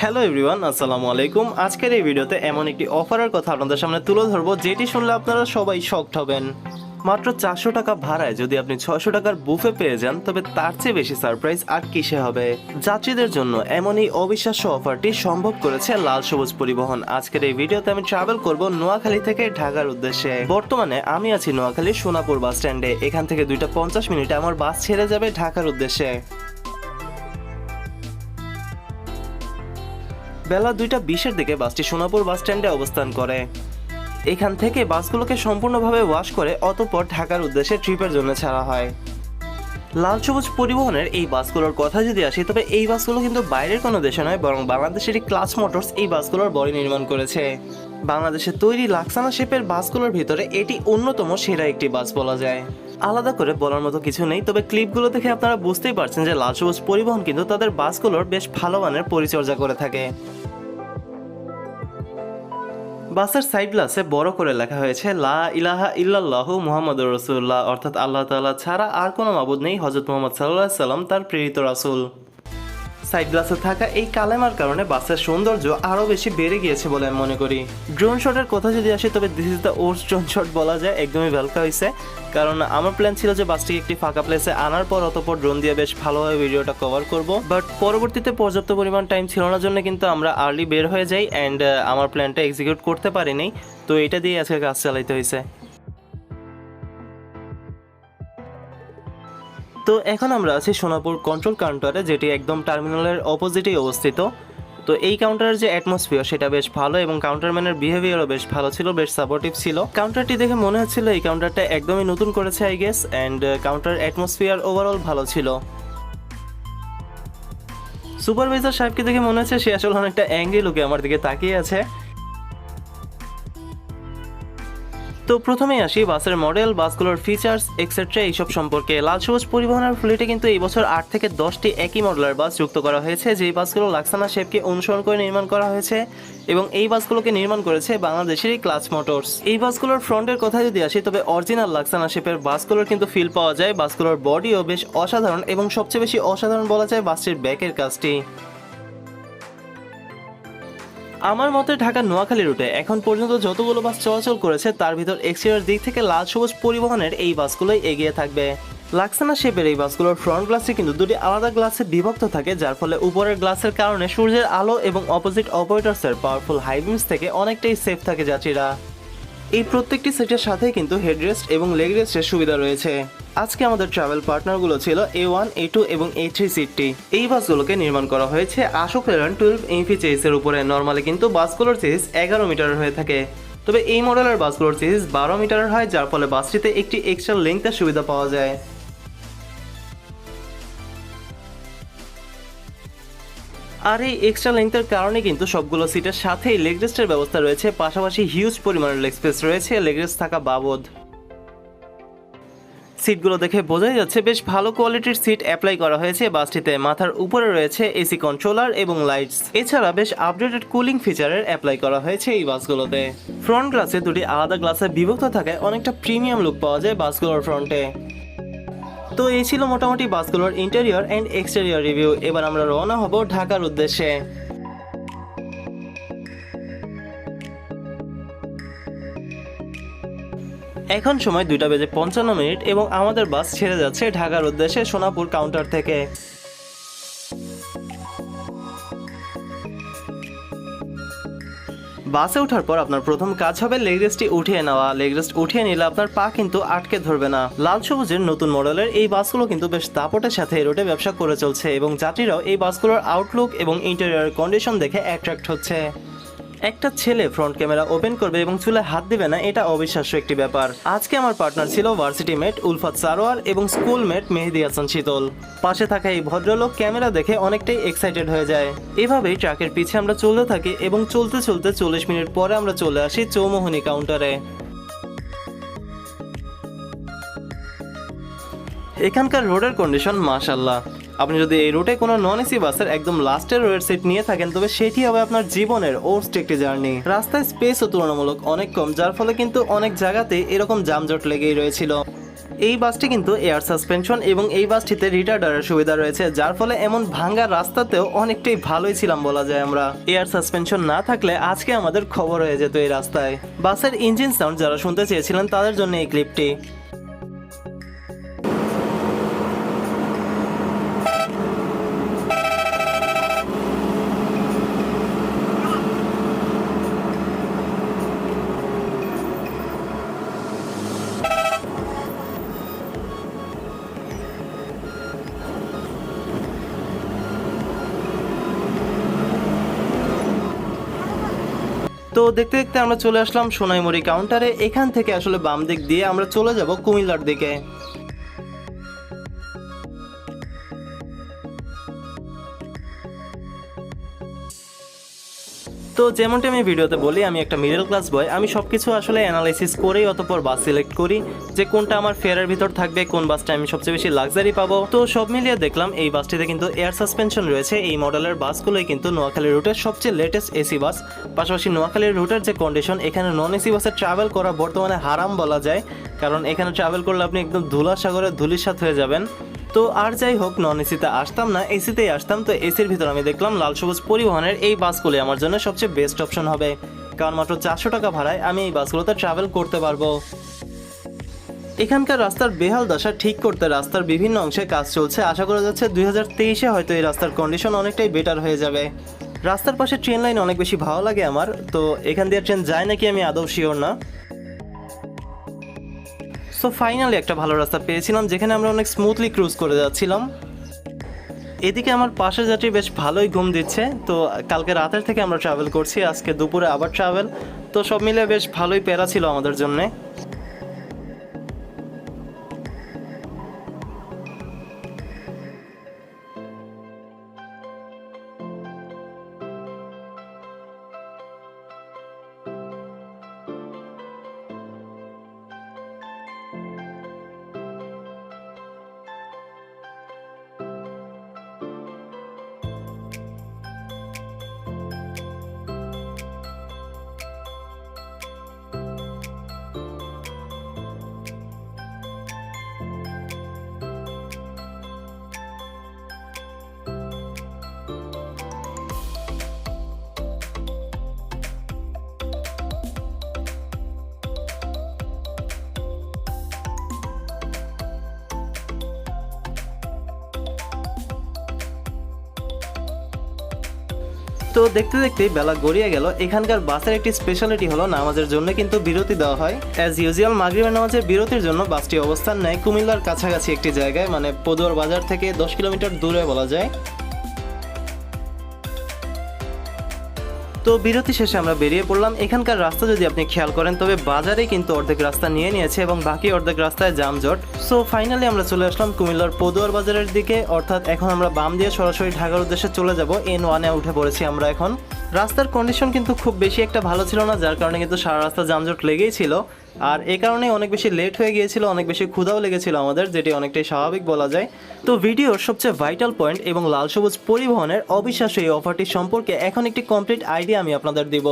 Hello everyone আসসালামু আলাইকুম। আজকের এই ভিডিওতে এমন একটি অফারের কথা আপনাদের সামনে তুলে ধরবো, যেটি শুনলে আপনারা সবাই শকড হবেন। মাত্র চারশো টাকা ভাড়ায় যদি আপনি ছয়শো টাকার বুফে পেয়ে যান, তবে তার চেয়ে বেশি সারপ্রাইজ আর কিসে হবে? যাত্রীদের জন্য এমন এই অবিশ্বাস্য অফারটি সম্ভব করেছে লাল সবুজ পরিবহন। আজকের এই ভিডিওতে আমি ট্রাভেল করব নোয়াখালী থেকে ঢাকার উদ্দেশ্যে। বর্তমানে আমি আছি নোয়াখালী সোনাপুর বাস স্ট্যান্ডে এখান থেকে দুইটা পঞ্চাশ মিনিটে আমার বাস ছেড়ে যাবে ঢাকার উদ্দেশ্যে। বেলা দুইটা বিশের দিকে বাসটি সোনাপুর বাস স্ট্যান্ডে অবস্থান করে। এখান থেকে বাসগুলোকে সম্পূর্ণভাবে ওয়াশ করে অতঃপর ঢাকার উদ্দেশ্যে ট্রিপের জন্য ছাড়া হয়। লাল সবুজ পরিবহনের এই বাসগুলোর কথা যদি আসি, তবে এই বাসগুলো কিন্তু বাইরের কোনো দেশে নয়, বরং বাংলাদেশেরই ক্লাস মোটরস এই বাসগুলোর বডি নির্মাণ করেছে। বাংলাদেশে তৈরি লাক্সানা শেপের বাসগুলোর ভিতরে এটি অন্যতম সেরা একটি বাস বলা যায়। আলাদা করে বলার মতো কিছু নেই, তবে ক্লিপগুলো দেখে আপনারা বুঝতেই পারছেন যে লাল সবুজ পরিবহন কিন্তু তাদের বাসগুলোর বেশ ভালো মানের পরিচর্যা করে থাকে। বাসের সাইড গ্লাসে বড় করে লেখা হয়েছে, লা ইলাহা ইল্লাল্লাহু মুহাম্মাদুর রাসূলুল্লাহ অর্থাৎ আল্লাহ তাআলা ছাড়া আর কোনো মাবুদ নেই, হযরত মুহাম্মদ আলাইহি সাল্লাম তার প্রেরিত রাসূল। সাইড গ্লাসে থাকা এই কালেমার কারণে বাসের সৌন্দর্য আরও বেশি বেড়ে গিয়েছে বলে আমি মনে করি। ড্রোন শটের কথা যদি আসে, তবে this is the worst drone shot বলা যায়, একদমই ভেলকা হয়েছে কারণ আমার প্ল্যান ছিল যে বাসটিকে একটি ফাঁকা প্লেসে আনার পর অতপর ড্রোন দিয়ে বেশ ভালোভাবে ভিডিওটা কভার করব। বাট পরবর্তীতে পর্যাপ্ত পরিমাণ টাইম ছিল না, জন্য কিন্তু আমরা আর্লি বের হয়ে যাই অ্যান্ড আমার প্ল্যানটা এক্সিকিউট করতে পারিনি। তো এটা দিয়ে আজকে কাজ চালাইতে হয়েছে তো এখন আমরা আছি সোনাপুর কন্ট্রোল কাউন্টারে যেটি একদম টার্মিনালের অপোজিটেই অবস্থিত। তো এই কাউন্টারের যে অ্যাটমসফিয়ার সেটা বেশ ভালো এবং কাউন্টারম্যানের বিহেভিয়ারও বেশ ভালো ছিল, বেশ সাপোর্টিভ ছিল। কাউন্টারটি দেখে মনে হচ্ছিল এই কাউন্টারটা একদমই নতুন করেছে I guess and counter atmosphere overall ভালো ছিল। সুপারভাইজার সাহেবকে দেখে মনে হচ্ছে সে আসলে অনেকটা অ্যাঙ্গ্রি লুকে আমার দিকে তাকিয়ে আছে। তো প্রথমেই আসি, বাসের মডেল বাসগুলোর ফিচার্স এক্সেট্রা এইসব সম্পর্কে। লাল সবুজ পরিবহনের ফ্লিটে কিন্তু এই বছর আট থেকে দশটি একই মডেলের বাস যুক্ত করা হয়েছে, যেই বাসগুলো লাক্সানা শেপকে অনুসরণ করে নির্মাণ করা হয়েছে এবং এই বাসগুলোকে নির্মাণ করেছে বাংলাদেশেরই ক্লাস মোটরস এই বাসগুলোর ফ্রন্টের কথা যদি আসি, তবে অরিজিনাল লাক্সানা শেপের বাসগুলোর কিন্তু ফিল পাওয়া যায়। বাসগুলোর বডিও বেশ অসাধারণ এবং সবচেয়ে বেশি অসাধারণ বলা যায় বাসটির ব্যাকের কাজটি। আমার মতে ঢাকা নোয়াখালী রুটে এখন পর্যন্ত যতগুলো বাস চলাচল করেছে, তার ভিতর এক্সিরিয়ার দিক থেকে লাল সবুজ পরিবহনের এই বাসগুলোই এগিয়ে থাকবে। লাক্সানা শেপের এই বাসগুলোর ফ্রন্ট গ্লাসে কিন্তু দুটি আলাদা গ্লাসে বিভক্ত থাকে, যার ফলে উপরের গ্লাসের কারণে সূর্যের আলো এবং অপোজিট অপারেটার্সের পাওয়ারফুল হাইবিমস থেকে অনেকটাই সেফ থাকে যাত্রীরা। এই প্রত্যেকটি সেটের সাথে কিন্তু হেডরেস্ট এবং লেগ রেস্টের সুবিধা রয়েছে। আজকে আমাদের ট্রাভেল পার্টনারগুলো ছিল এ ওয়ান এ টু এবং এ থ্রি সিটটি এই বাসগুলোকে নির্মাণ করা হয়েছে আশোক লেল্যান্ড টুয়েলভ এমপি চেসের উপরে। নর্মালি কিন্তু বাসগুলোর চেস এগারো মিটারের হয়ে থাকে। তবে এই মডেলের বাসগুলোর চেস বারো মিটারের হয়, যার ফলে বাসটিতে একটি এক্সট্রা লেংথের সুবিধা পাওয়া যায়। আর এই এক্সট্রা লেন্থের কারণে কিন্তু সবগুলো সিটের সাথেই লেগ রেস্টের ব্যবস্থা রয়েছে। পাশাপাশি হিউজ পরিমাণের লেগ স্পেস রয়েছে। লেগ রেস্ট থাকা বাবদ। সিটগুলো দেখে বোঝাই যাচ্ছে, বেশ ভালো কোয়ালিটির সিট অ্যাপ্লাই করা হয়েছে। বাসটিতে মাথার উপরে রয়েছে এসি কন্ট্রোলার এবং লাইটস এছাড়া বেশ আপডেটেড কুলিং ফিচারের অ্যাপ্লাই করা হয়েছে এই বাসগুলোতে। ফ্রন্ট গ্লাসে দুটি আলাদা গ্লাসে বিভক্ত থাকায় অনেকটা প্রিমিয়াম লুক পাওয়া যায় বাসগুলোর ফ্রন্টে তো এই ছিল মোটামুটি বাসগুলোর ইন্টেরিয়র অ্যান্ড এক্সটেরিয়র রিভিউ এবার আমরা রওনা হব ঢাকার উদ্দেশ্যে। এখন সময় দুইটা বেজে পঞ্চান্ন মিনিট এবং আমাদের বাস ছেড়ে যাচ্ছে ঢাকার উদ্দেশ্যে সোনাপুর কাউন্টার থেকে। বাসে ওঠার পর আপনার প্রথম কাজ হবে লেগ রেস্টটি উঠিয়ে নেওয়া। লেগ রেস্ট উঠিয়ে নিলে আপনার পা কিন্তু আটকে ধরবে না। লাল সবুজের নতুন মডেলের এই বাসগুলো কিন্তু বেশ দাপটের সাথে রোডে ব্যবসা করে চলছে এবং যাত্রীরাও এই বাসগুলোর আউটলুক এবং ইন্টেরিয়র কন্ডিশন দেখে অ্যাট্রাক্ট হচ্ছে। একটা ছেলে ফ্রন্ট ক্যামেরা ওপেন করবে এবং চুলে হাত দিবে না, এটা অবিশ্বাস্য একটি ব্যাপার। আজকে আমার পার্টনার ছিল ভার্সিটি মেট উলফাত সারোয়ার এবং স্কুল মেট মেহেদি হাসান শীতল। পাশে থাকা এই ভদ্রলোক ক্যামেরা দেখে অনেকটাই এক্সাইটেড হয়ে যায়। এভাবেই ট্রাকের পিছে আমরা চলতে থাকি এবং চলতে চলতে চল্লিশ মিনিট পরে আমরা চলে আসি চৌমোহনী কাউন্টারে এখানকার রোডের কন্ডিশন মাশাল্লাহ আপনি যদি এই রুটে কোনো নন এসি বাসের একদম লাস্টের রোডের সিট নিয়ে থাকেন, তবে সেটি হবে আপনার জীবনের ওর্স্ট একটি জার্নি। রাস্তায় স্পেসও তুলনামূলক অনেক কম, যার ফলে কিন্তু অনেক জায়গাতে এরকম যানজট লেগেই রয়েছিল। এই বাসটি কিন্তু এয়ার সাসপেনশন এবং এই বাসটিতে রিটার্ডারের সুবিধা রয়েছে, যার ফলে এমন ভাঙ্গা রাস্তাতেও অনেকটাই ভালোই ছিলাম বলা যায় আমরা। এয়ার সাসপেনশন না থাকলে আজকে আমাদের খবর হয়ে যেত এই রাস্তায়। বাসের ইঞ্জিন সাউন্ড যারা শুনতে চেয়েছিলেন, তাদের জন্য এই ক্লিপটি তো দেখতে দেখতে আমরা চলে আসলাম সোনাইমুড়ি কাউন্টারে এখান থেকে আসলে বাম দিক দিয়ে আমরা চলে যাব কুমিল্লার দিকে। তো যেমনটি আমি ভিডিওতে বলি, আমি একটা মিডল ক্লাস বয় আমি সব কিছু আসলে অ্যানালাইসিস করেই অতপর বাস সিলেক্ট করি, যে কোনটা আমার ফেয়ারের ভিতর থাকবে, কোন বাসটা আমি সবচেয়ে বেশি লাক্সারি পাবো। তো সব মিলিয়ে দেখলাম, এই বাসটিতে কিন্তু এয়ার সাসপেনশন রয়েছে, এই মডেলের বাসগুলোই কিন্তু নোয়াখালী রুটের সবচেয়ে লেটেস্ট এসি বাস পাশাপাশি নোয়াখালীর রুটের যে কন্ডিশন এখানে নন এসি বাসে ট্রাভেল করা বর্তমানে হারাম বলা যায়, কারণ এখানে ট্রাভেল করলে আপনি একদম ধুলা সাগরে ধুলিসাত হয়ে যাবেন। তো আর যাই হোক নন এসিতে আসতাম না এসিতেই আসতাম, তো এসির ভিতর আমি দেখলাম লাল সবুজ পরিবহনের এই বাসগুলি আমার জন্য সবচেয়ে বেস্ট অপশন হবে। কারণ মাত্র চারশো টাকা ভাড়ায় আমি এই বাসগুলোতে ট্রাভেল করতে পারব। এখানকার রাস্তার বেহাল দশা ঠিক করতে রাস্তার বিভিন্ন অংশে কাজ চলছে। আশা করা যাচ্ছে দুই হাজার তেইশে হয়তো এই রাস্তার কন্ডিশন অনেকটাই বেটার হয়ে যাবে। রাস্তার পাশে ট্রেন লাইন অনেক বেশি ভালো লাগে আমার, তো এখান দিয়ে ট্রেন যায় নাকি আমি আদৌ শিওর না। সো ফাইনালি একটা ভালো রাস্তা পেয়েছিলাম, যেখানে আমরা অনেক স্মুথলি ক্রুজ করে যাচ্ছিলাম। এদিকে আমার পাশের যাত্রী বেশ ভালোই ঘুম দিচ্ছে, তো কালকে রাতের থেকে আমরা ট্রাভেল করছি, আজকে দুপুরে আবার ট্রাভেল তো সব মিলে বেশ ভালোই প্যারা ছিল আমাদের জন্যে। তো দেখতে দেখতে বেলা গড়িয়ে গেল। এখানকার বাসের একটি স্পেশালিটি হলো নামাজের জন্য কিন্তু বিরতি দেওয়া হয়। অ্যাজ ইউজুয়াল মাগরিবের নামাজের বিরতির জন্য বাসটি অবস্থান নেয়। কুমিল্লার কাছাকাছি একটি জায়গায় মানে পদুয়ার বাজার থেকে দশ কিলোমিটার দূরে বলা যায়। তো বিরতি শেষে আমরা বেরিয়ে পড়লাম। এখানকার রাস্তা যদি আপনি খেয়াল করেন, তবে বাজারে কিন্তু অর্ধেক রাস্তা নিয়ে নিয়েছে এবং বাকি অর্ধেক রাস্তায় জামজট সো ফাইনালি আমরা চলে আসলাম কুমিল্লার পদুয়ার বাজারের দিকে। অর্থাৎ এখন আমরা বাম দিয়ে সরাসরি ঢাকার উদ্দেশ্যে চলে যাব। এন ওয়ানে উঠে পড়েছি আমরা এখন। রাস্তার কন্ডিশন কিন্তু খুব বেশি একটা ভালো ছিল না, যার কারণে কিন্তু সারা রাস্তা যানজট লেগেই ছিল। আর এ কারণে অনেক বেশি লেট হয়ে গিয়েছিল, অনেক বেশি ক্ষুধাও লেগেছিল আমাদের, যেটি অনেকটাই স্বাভাবিক বলা যায়। তো ভিডিওর সবচেয়ে ভাইটাল পয়েন্ট এবং লাল সবুজ পরিবহনের অবিশ্বাস্য এই অফারটি সম্পর্কে এখন একটি কমপ্লিট আইডিয়া আমি আপনাদের দিব।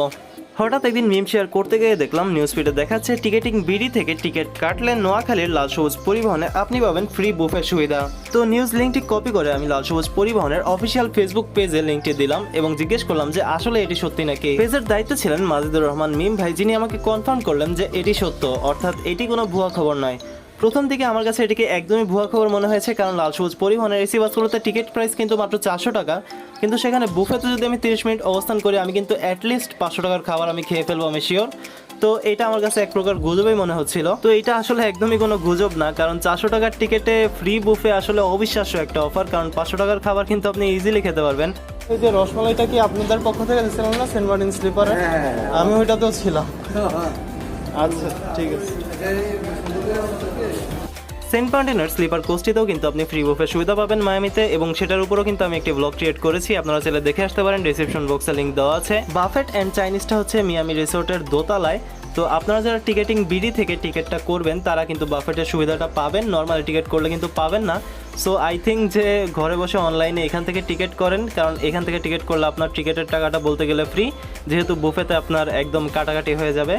হঠাৎ একদিন মিম শেয়ার করতে গিয়ে দেখলাম নিউজ ফিডে দেখাচ্ছে টিকেটিং বিডি থেকে টিকিট কাটলে নোয়াখালীর লাল সবুজ পরিবহনে আপনি পাবেন ফ্রি বুফের সুবিধা। তো নিউজ লিঙ্কটি কপি করে আমি লাল সবুজ পরিবহনের অফিসিয়াল ফেসবুক পেজে লিঙ্কটি দিলাম এবং জিজ্ঞেস করলাম যে আসলে এটি সত্যি নাকি? পেজের দায়িত্ব ছিলেন মাজিদুর রহমান মিম ভাই, যিনি আমাকে কনফার্ম করলেন যে এটি সত্য। অর্থাৎ এটি কোনো ভুয়া খবর নয়। প্রথম দিকে আমার কাছে এটিকে একদমই ভুয়া খবর মনে হয়েছে কারণ লাল সবুজ পরিবহনের এসি বাসগুলোতে টিকিট প্রাইস কিন্তু মাত্র চারশো টাকা। কিন্তু সেখানে বুফেতে যদি আমি তিরিশ মিনিট অবস্থান করি আমি কিন্তু অ্যাটলিস্ট পাঁচশো টাকার খাবার আমি খেয়ে ফেলব আমি শিওর তো এটা আমার কাছে এক প্রকার গুজবই মনে হচ্ছিল। তো এটা আসলে একদমই কোনো গুজব না কারণ চারশো টাকার টিকিটে ফ্রি বুফে আসলে অবিশ্বাস্য একটা অফার কারণ পাঁচশো টাকার খাবার কিন্তু আপনি ইজিলি খেতে পারবেন। এই যে রসমালাইটা কি আপনাদের পক্ষ থেকে দিচ্ছিলাম না? সেন্ট মার্টিন স্লিপারে আমি ওইটাতেও ছিলাম। আচ্ছা ঠিক আছে। সেন্ট মার্টিনের স্লিপার কোস্টিতেও কিন্তু আপনি ফ্রি বুফের সুবিধা পাবেন মায়ামিতে এবং সেটার উপরও কিন্তু আমি একটি ব্লগ ক্রিয়েট করেছি। আপনারা চাইলে দেখে আসতে পারেন ডিসক্রিপশন বক্সে লিঙ্ক দেওয়া আছে। বাফেট অ্যান্ড চাইনিজটা হচ্ছে মিয়ামি রিসোর্টের দোতলায়। তো আপনারা যারা টিকেটিং বিডি থেকে টিকিটটা করবেন, তারা কিন্তু বাফেটের সুবিধাটা পাবেন। নর্মাল টিকিট করলে কিন্তু পাবেন না। সো আই থিঙ্ক যে ঘরে বসে অনলাইনে এখান থেকে টিকিট করেন, কারণ এখান থেকে টিকিট করলে আপনার টিকিটের টাকাটা বলতে গেলে ফ্রি যেহেতু বুফেতে আপনার একদম কাটাকাটি হয়ে যাবে।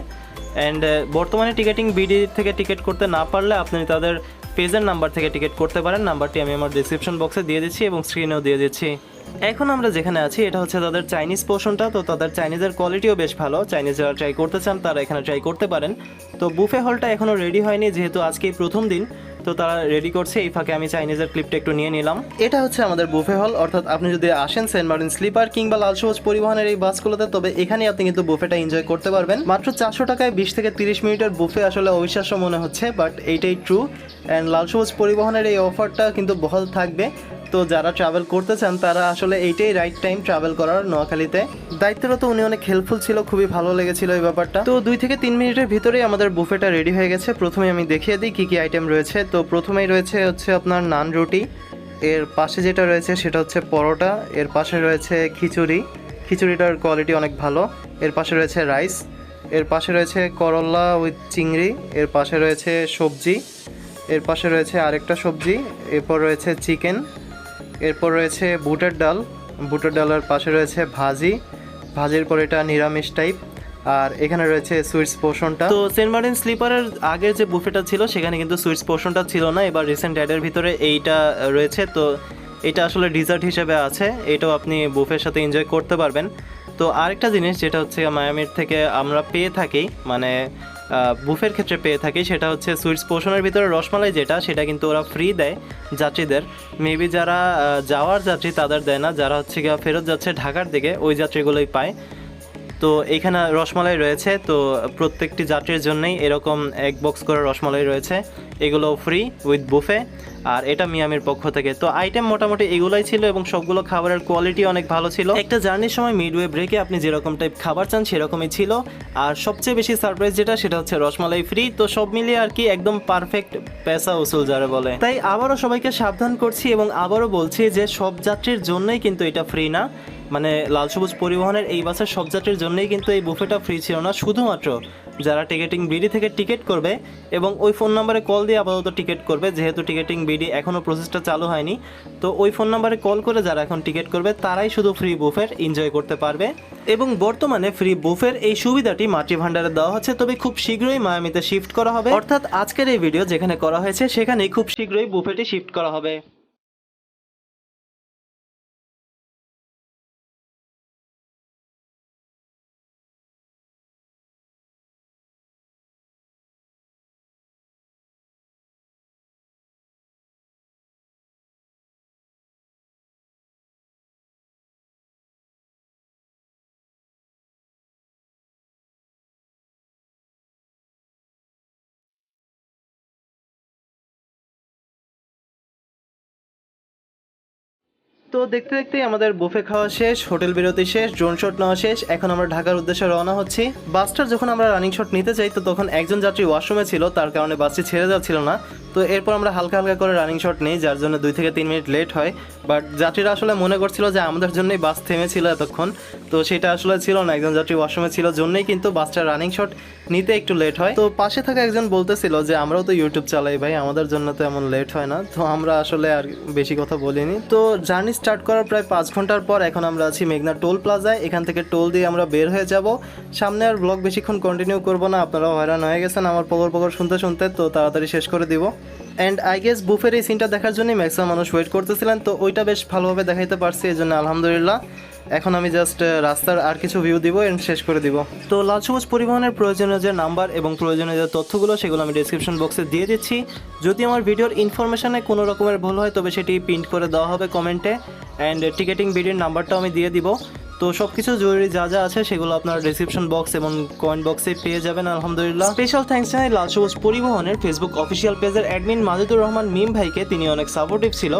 অ্যান্ড বর্তমানে টিকিটিং বিডি থেকে টিকিট করতে না পারলে আপনি তাদের পেজের নাম্বার থেকে টিকিট করতে পারেন। নাম্বারটি আমি আমার ডিসক্রিপশন বক্সে দিয়ে দিচ্ছি এবং স্ক্রিনেও দিয়ে দিচ্ছি। এখন আমরা যেখানে আছি, এটা হচ্ছে তাদের চাইনিজ পোর্শনটা তো তাদের চাইনিজের কোয়ালিটিও বেশ ভালো। চাইনিজ যারা ট্রাই করতে চান, তারা এখানে ট্রাই করতে পারেন। তো বুফে হলটা এখনও রেডি হয়নি, যেহেতু আজকেই প্রথম দিন। তো তারা রেডি করছে। এই ফাঁকে আমি চাইনিজের ক্লিপটা একটু নিয়ে নিলাম। এটা হচ্ছে আমাদের বুফে হল অর্থাৎ আপনি যদি আসেন সেন্ট মার্টিন স্লিপার কিংবা লাল সবুজ পরিবহনের এই বাসগুলোতে, তবে এখানে আপনি কিন্তু বুফেটা এনজয় করতে পারবেন। মাত্র চারশো টাকায় বিশ থেকে তিরিশ মিনিটের বুফে আসলে অবিশ্বাস্য মনে হচ্ছে বাট এইটাই ট্রু অ্যান্ড লাল সবুজ পরিবহনের এই অফারটা কিন্তু বহাল থাকবে। তো যারা ট্রাভেল করতে চান তারা আসলে এইটাই রাইট টাইম ট্রাভেল করার নোয়াখালীতে। দায়িত্বরত উনি অনেক হেল্পফুল ছিল, খুবই ভালো লেগেছিল এই ব্যাপারটা। তো দুই থেকে তিন মিনিটের ভিতরেই আমাদের বুফেটা রেডি হয়ে গেছে। প্রথমে আমি দেখিয়ে দিই কী কী আইটেম রয়েছে। তো প্রথমেই রয়েছে হচ্ছে আপনার নান রুটি। এর পাশে যেটা রয়েছে, সেটা হচ্ছে পরোটা। এর পাশে রয়েছে খিচুড়ি। খিচুড়িটার কোয়ালিটি অনেক ভালো। এর পাশে রয়েছে রাইস এর পাশে রয়েছে করল্লা উইথ চিংড়ি। এর পাশে রয়েছে সবজি। এর পাশে রয়েছে আরেকটা সবজি। এরপর রয়েছে চিকেন এরপর রয়েছে বুটের ডাল। বুটের ডালের পাশে রয়েছে ভাজি। ভাজির পর এটা নিরামিষ টাইপ আর এখানে রয়েছে সুইটস পোর্শনটা তো সেন্ট মার্টিন স্লিপারের আগের যে বুফেটা ছিল, সেখানে কিন্তু সুইটস পোর্শনটা ছিল না। এবার রিসেন্ট অ্যাডের ভিতরে এইটা রয়েছে। তো এটা আসলে ডিজার্ট হিসেবে আছে। এটাও আপনি বুফের সাথে এনজয় করতে পারবেন। তো আরেকটা জিনিস, যেটা হচ্ছে মায়ামির থেকে আমরা পেয়ে থাকি মানে বুফের ক্ষেত্রে পেয়ে থাকি, সেটা হচ্ছে সুইটস পোষণের ভিতরে রসমালাই যেটা, সেটা কিন্তু ওরা ফ্রি দেয় যাত্রীদের। মেবি যারা যাওয়ার যাত্রী তাদের দেয় না, যারা হচ্ছে গিয়ে ফেরত যাচ্ছে ঢাকার দিকে, ওই যাত্রীগুলোই পায়। তো এখানে রসমালাই রয়েছে, তো প্রত্যেকটি যাত্রীর জন্যই এরকম এক বক্স করে রসমালাই রয়েছে। এগুলো ফ্রি উইথ বুফে আর এটা মিয়ামির পক্ষ থেকে। তো আইটেম মোটামুটি এগুলোই ছিল এবং সবগুলো খাবারের কোয়ালিটি অনেক ভালো ছিল। একটা জার্নির সময় মিডওয়ে ব্রেকে আপনি যেরকম টাইপ খাবার চান সেরকমই ছিল। আর সবচেয়ে বেশি সারপ্রাইজ যেটা, সেটা হচ্ছে রসমালাই ফ্রি তো সব মিলিয়ে আর কি একদম পারফেক্ট পেশা উসুল যারা বলে। তাই আবারও সবাইকে সাবধান করছি এবং আবারও বলছি যে সব যাত্রীর জন্যই কিন্তু এটা ফ্রি না। মানে লাল সবুজ পরিবহনের এই বাসের সব যাত্রীর জন্যই কিন্তু এই বুফেটা ফ্রি ছিল না। শুধুমাত্র যারা টিকেটিং বিডি থেকে টিকিট করবে এবং ওই ফোন নাম্বারে কল দিয়ে আপাতত টিকিট করবে, যেহেতু টিকেটিং বিডি এখনও প্রসেসটা চালু হয়নি। তো ওই ফোন নাম্বারে কল করে যারা এখন টিকিট করবে, তারাই শুধু ফ্রি বুফের এনজয় করতে পারবে। এবং বর্তমানে ফ্রি বুফের এই সুবিধাটি মাতৃ ভান্ডারে দেওয়া হচ্ছে, তবে খুব শীঘ্রই মায়ামিতে শিফট করা হবে। অর্থাৎ আজকের এই ভিডিও যেখানে করা হয়েছে, সেখানেই খুব শীঘ্রই বুফেটি শিফট করা হবে। তো দেখতে দেখতেই আমাদের বুফে খাওয়া শেষ হোটেল বিরতি শেষ ড্রোন শট নেওয়া শেষ। এখন আমরা ঢাকার উদ্দেশ্যে রওনা হচ্ছি। বাসটার যখন আমরা রানিং শট নিতে চাই তো তখন একজন যাত্রী ওয়াশরুমে ছিল, তার কারণে বাসটি ছেড়ে যাচ্ছিল না। তো এরপর আমরা হালকা হালকা করে রানিং শট নিই, যার জন্য দুই থেকে তিন মিনিট লেট হয়। বাট যাত্রীরা আসলে মনে করছিল যে আমাদের জন্যই বাস থেমেছিল এতক্ষণ। তো সেটা আসলে ছিল না, একজন যাত্রী ওয়াশরুমে ছিল জন্যই কিন্তু বাসটার রানিং শট নিতে একটু লেট হয়। তো পাশে থাকা একজন বলতেছিল যে, আমরাও তো ইউটিউব চালাই ভাই, আমাদের জন্য তো এমন লেট হয় না। তো আমরা আসলে আর বেশি কথা বলিনি। তো জার্নি স্টার্ট করার প্রায় পাঁচ ঘণ্টার পর এখন আমরা আছি মেঘনা টোল প্লাজায়। এখান থেকে টোল দিয়ে আমরা বের হয়ে যাব। সামনে আর ব্লগ বেশিক্ষণ কন্টিনিউ করব না, আপনারাও হয়রান হয়ে গেছেন আমার পকর পকর শুনতে শুনতে, তো তাড়াতাড়ি শেষ করে দিব। অ্যান্ড আই গেস বুফের এই সিনটা দেখার জন্যই ম্যাক্সিমাম মানুষ ওয়েট করতেছিলেন, তো ওইটা বেশ ভালোভাবে দেখাইতে পারছি এই জন্য আলহামদুলিল্লাহ। এখন আমি জাস্ট রাস্তার আর কিছু ভিউ দিব এন্ড শেষ করে দিব। তো লাল সবুজ পরিবহনের প্রয়োজনীয় যে নাম্বার এবং প্রয়োজনীয় যে তথ্যগুলো, সেগুলো আমি ডিসক্রিপশন বক্সে দিয়ে দিচ্ছি। যদি আমার ভিডিওর ইনফরমেশনে কোনো রকমের ভুল হয়, তবে সেটি প্রিন্ট করে দেওয়া হবে কমেন্টে অ্যান্ড টিকেটিং বিডির নাম্বারটাও আমি দিয়ে দিব। তো সব কিছু জরুরি যা যা আছে সেগুলো আপনার ডিসক্রিপশন বক্স এবং কমেন্ট বক্সে পেয়ে যাবেন, আলহামদুলিল্লাহ। স্পেশাল থ্যাঙ্কস জানাই লাল সবুজ পরিবহনের ফেসবুক অফিসিয়াল পেজের অ্যাডমিন মাজেদুর রহমান মিম ভাইকে, তিনি অনেক সাপোর্টিভ ছিল,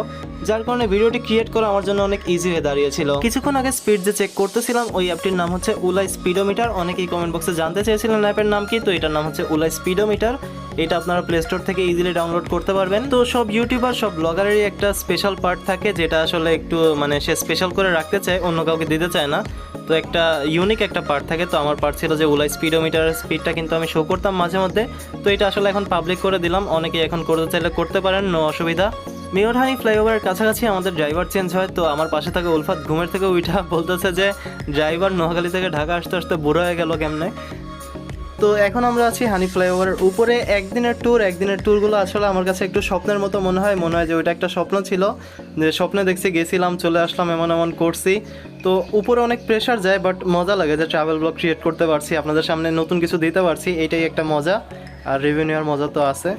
যার কারণে ভিডিওটি ক্রিয়েট করা আমার জন্য অনেক ইজি হয়ে দাঁড়িয়েছিল। কিছুক্ষণ আগে স্পিড যে চেক করতেছিলাম, ওই অ্যাপটির নাম হচ্ছে উলাই স্পিডোমিটার অনেকেই কমেন্ট বক্সে জানতে চেয়েছিলেন অ্যাপের নাম কি, তো এটার নাম হচ্ছে উলাই স্পিডোমিটার এটা আপনারা প্লে স্টোর থেকে ইজিলি ডাউনলোড করতে পারবেন। তো সব ইউটিউবার সব ব্লগারেরই একটা স্পেশাল পার্ট থাকে, যেটা আসলে একটু মানে সে স্পেশাল করে রাখতে চায়, অন্য কাউকে দিতে চায় না। তো একটা ইউনিক একটা পার্ট থাকে, তো আমার পার্ট ছিল যে উলাই স্পিডোমিটারের স্পিডটা কিন্তু আমি শো করতাম মাঝে মধ্যে। তো এটা আসলে এখন পাবলিক করে দিলাম, অনেকেই এখন করতে চাইলে করতে পারেন নো অসুবিধা। মেয়রহানি ফ্লাইওভারের কাছাকাছি আমাদের ড্রাইভার চেঞ্জ হয়, তো আমার পাশে থাকা উলফাত ঘুমের থেকে উঠা বলতেছে যে ড্রাইভার নোয়াখালী থেকে ঢাকা আসতে আসতে বুড়ো হয়ে গেল কেমনে? তো এখন আমরা আছি হানি ফ্লাইওভারের উপরে। একদিনের ট্যুর একদিনের ট্যুরগুলো আসলে আমার কাছে একটু স্বপ্নের মতো মনে হয়। মনে হয় যে ওইটা একটা স্বপ্ন ছিল। যে স্বপ্নে দেখছি, গেছিলাম, চলে আসলাম, এমন এমন করছি। তো উপরে অনেক প্রেশার যায় বাট মজা লাগে যে ট্রাভেল ব্লগ ক্রিয়েট করতে পারছি। আপনাদের সামনে নতুন কিছু দিতে পারছি, এটাই একটা মজা। আর রেভিনিউর মজা তো আছে।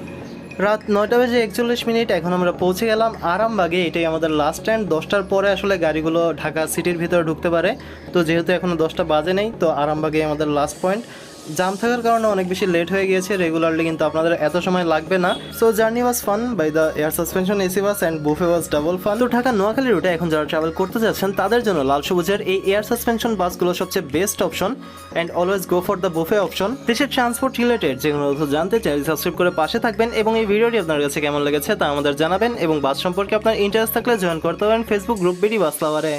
রাত নয়টা বেজে একচল্লিশ মিনিট, এখন আমরা পৌঁছে গেলাম আরামবাগে। এটাই আমাদের লাস্ট টাইম দশটার পরে আসলে গাড়িগুলো ঢাকা সিটির ভিতরে ঢুকতে পারে। তো যেহেতু এখনও দশটা বাজে নেই, তো আরামবাগে আমাদের লাস্ট পয়েন্ট জাম থাকার কারণে অনেক বেশি লেট হয়ে গিয়েছে রেগুলারলি কিন্তু আপনাদের এত সময় লাগবে না। So journey was fun by the air suspension AC bus and buffet was double fun তো ঢাকা নোয়াখালী রুটে এখন যারা ট্রাভেল করতে যাচ্ছেন, তাদের জন্য লাল সবুজের এই এয়ার সাসপেনশন বাসগুলো সবচেয়ে best option and always go for the buffet option দেশের ট্রান্সপোর্ট রিলেটেড যে কোনো জানতে চ্যানেল সাবস্ক্রাইব করে পাশে থাকবেন এবং এই ভিডিওটি আপনার কাছে কেমন লেগেছে তা আমাদের জানাবেন এবং বাস সম্পর্কে আপনার ইন্টারেস্ট থাকলে জয়েন করতে পারেন ফেসবুক গ্রুপ বিডি বাস লাভারে